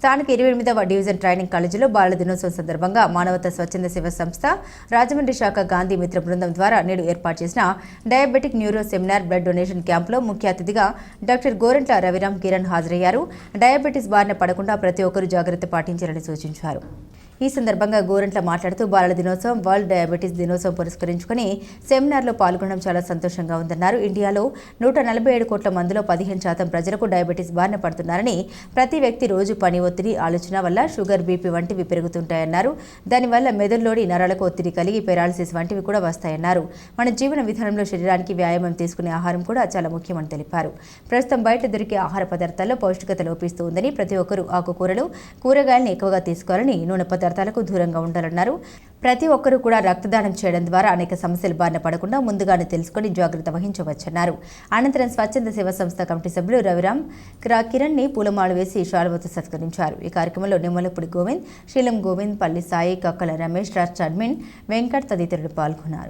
స్థానిక ఇరవై ఎనిమిదవ డివిజన్ ట్రైనింగ్ కాలేజీలో బాలల దినోత్సవం సందర్భంగా మానవత స్వచ్ఛంద సేవ సంస్థ రాజమండ్రి శాఖ గాంధీ మిత్ర బృందం ద్వారా నేడు ఏర్పాటు చేసిన diabetic neuro seminar blood donation క్యాంపులో ముఖ్య అతిథిగా డాక్టర్ గోరంట్ల రవిరామ్ కిరణ్ హాజరయ్యారు. డయాబెటీస్ బారిన పడకుండా ప్రతి ఒక్కరూ జాగ్రత్త పాటించాలని సూచించారు. ఈ సందర్భంగా గోరంట్ల మాట్లాడుతూ బాలల దినోత్సవం వరల్డ్ డయాబెటీస్ దినోత్సవం పురస్కరించుకుని సెమినార్లో పాల్గొనడం చాలా సంతోషంగా ఉందన్నారు. ఇండియాలో నూట నలభై ఏడు కోట్ల మందిలో పదిహేను శాతం ప్రజలకు డయాబెటీస్ బారిన పడుతున్నారని ప్రతి వ్యక్తి రోజు పని ఒత్తిడి ఆలోచన వల్ల షుగర్ బీపీ వంటివి పెరుగుతుంటాయన్నారు. దానివల్ల మెదడులోని నరాలకు ఒత్తిడి కలిగి పెరాలసిస్ వంటివి కూడా వస్తాయన్నారు. మన జీవన విధానంలో శరీరానికి వ్యాయామం తీసుకునే ఆహారం కూడా చాలా ముఖ్యమని తెలిపారు. ప్రస్తుతం బయట దొరికే ఆహార పదార్థాల్లో పౌష్టికత లోపిస్తూ ఉందని ప్రతి ఒక్కరూ ఆకుకూరలు కూరగాయలను ఎక్కువగా తీసుకోవాలని నూనె పదార్థాలకు దూరంగా ఉండాలన్నారు. ప్రతి ఒక్కరూ కూడా రక్తదానం చేయడం ద్వారా అనేక సమస్యలు బారిన పడకుండా ముందుగానే తెలుసుకొని జాగ్రత్త వహించవచ్చన్నారు. అనంతరం స్వచ్ఛంద సేవా సంస్థ కమిటీ సభ్యులు రవిరామ్ కిరణ్ని పూలమాల వేసి షాల్వతో సత్కరించారు. ఈ కార్యక్రమంలో నిమ్మలపూడి గోవింద్ శీలం గోవింద్ పల్లి సాయి కక్కల రమేష్ రాష్ట్ర అడ్మిన్ వెంకట్ తదితరులు పాల్గొన్నారు.